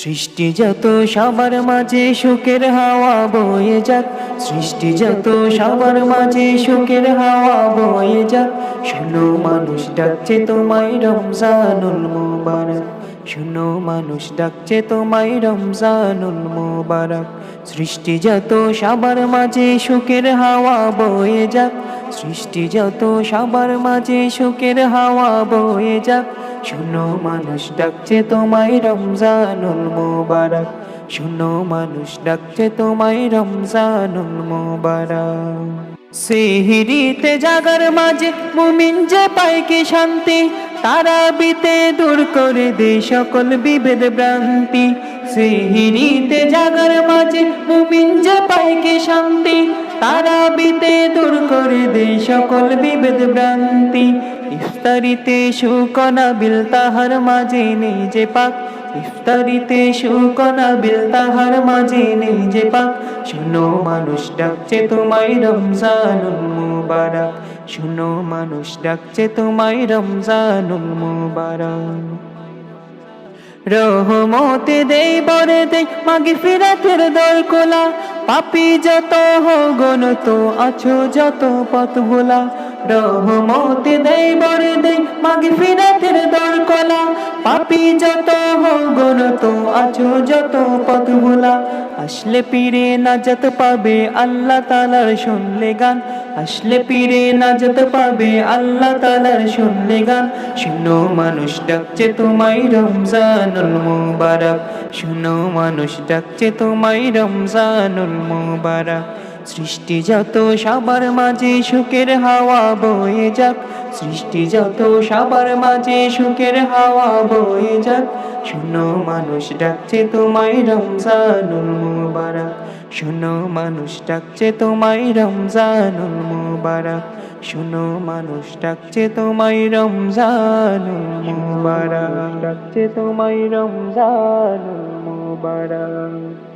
সৃষ্টি যত সবার মাঝে সুখের হাওয়া বয়ে যাক, সৃষ্টি যত সবার মাঝে সুখের হাওয়া বয়ে যাক, শুনো মানুষ ডাকছে তোমায় রমজানুল মুবারক, শুনো মানুষ ডাকছে তোমায় রমজানুল মুবারক, সৃষ্টি যত সবার মাঝে সুখের হাওয়া বয়ে যাক, সৃষ্টি যত সবার মাঝে সুখের হাওয়া বয়ে যাক শুনো, মানুষ ডাকছে তোমায় রমজানুল মুবারক। শুনো, মানুষ ডাকছে তোমায় রমজানুল মুবারক। সেহিরিতে জাগার মাঝে মুমিন যে পায় কি শান্তি, তারা বিতে দূর করে দে সকল বিভেদ ভ্রান্তি। সেহিরিতে জাগার মাঝে মুমিন যে পায় কি শান্তি, তারা বিতে দূর করে দে সকল বিভেদ ভ্রান্তি। ইফতারিতে সুকনা বিল তাহার মাঝে নিজে পাক। ইফতারিতে সুকনা বিল তাহার মাঝে নিজে পাক। শুনো মানুষ ডাকছে তোমায় রমজানুল মুবারক। শুনো মানুষ ডাকছে তোমায় রমজানুল মুবারক। রহমতে দেই বরে দেই মাগে ফিরাতের দল কোলা পাপি যত গণ তো আছো যত পথ ভোলা রহমতি দেই বরে দেই মাগে ফিরাতের দল কোলা পাপি যত হো গণ তো আছো যত পথ ভোলা আসলে পীরে নাজাত পাবে আল্লাহ তালার শুনলে গান। আসলে পীরে নাজাত পাবে আল্লাহ তালার শুনলে গান। শুনো মানুষ ডাকছে তোমায় রমজানুল মুবারক। শুনো মানুষ ডাকছে তোমায় রমজানুল মুবারক। সৃষ্টি যত সবার মাঝে সুখের হাওয়া বয়ে যাক, সৃষ্টি যত সবার মাঝে সুখের হাওয়া বয়ে যাক, শুনো মানুষ ডাকছে তোমায় রমজানুল মুবারক, শুনো মানুষ ডাকছে তোমায় রমজানুল মুবারক, শুনো মানুষ ডাকছে তোমায় রমজানুল মুবারক ডাকছে তোমায় রমজানুল মুবারক।